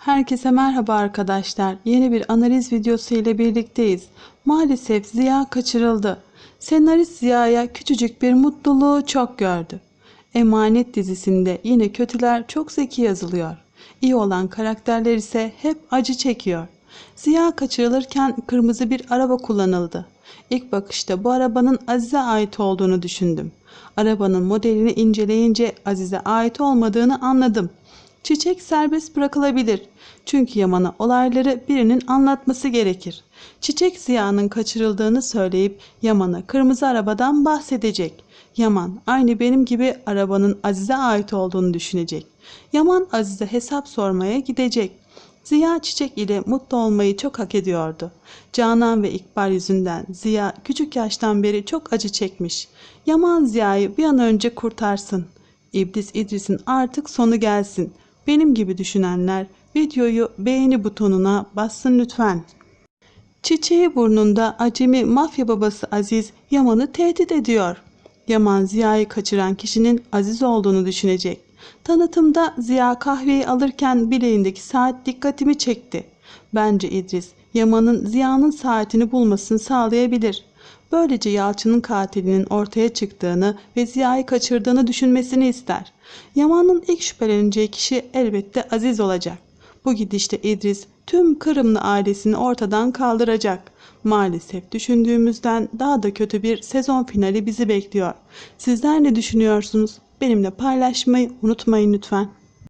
Herkese merhaba arkadaşlar. Yeni bir analiz videosu ile birlikteyiz. Maalesef Ziya kaçırıldı. Senarist Ziya'ya küçücük bir mutluluğu çok gördü. Emanet dizisinde yine kötüler çok zeki yazılıyor. İyi olan karakterler ise hep acı çekiyor. Ziya kaçırılırken kırmızı bir araba kullanıldı. İlk bakışta bu arabanın Azize ait olduğunu düşündüm. Arabanın modelini inceleyince Azize ait olmadığını anladım. Çiçek serbest bırakılabilir. Çünkü Yaman'a olayları birinin anlatması gerekir. Çiçek Ziya'nın kaçırıldığını söyleyip Yaman'a kırmızı arabadan bahsedecek. Yaman aynı benim gibi arabanın Azize ait olduğunu düşünecek. Yaman Azize hesap sormaya gidecek. Ziya Çiçek ile mutlu olmayı çok hak ediyordu. Canan ve İkbal yüzünden Ziya küçük yaştan beri çok acı çekmiş. Yaman Ziya'yı bir an önce kurtarsın. İblis İdris'in artık sonu gelsin. Benim gibi düşünenler videoyu beğeni butonuna bassın lütfen. Çiçeği burnunda acemi mafya babası Aziz Yaman'ı tehdit ediyor. Yaman Ziya'yı kaçıran kişinin Aziz olduğunu düşünecek. Tanıtımda Ziya kahveyi alırken bileğindeki saat dikkatimi çekti. Bence İdris Yaman'ın Ziya'nın saatini bulmasını sağlayabilir. Böylece Yalçın'ın katilinin ortaya çıktığını ve Ziya'yı kaçırdığını düşünmesini ister. Yaman'ın ilk şüpheleneceği kişi elbette Aziz olacak. Bu gidişte İdris tüm Kırımlı ailesini ortadan kaldıracak. Maalesef düşündüğümüzden daha da kötü bir sezon finali bizi bekliyor. Sizler ne düşünüyorsunuz? Benimle paylaşmayı unutmayın lütfen.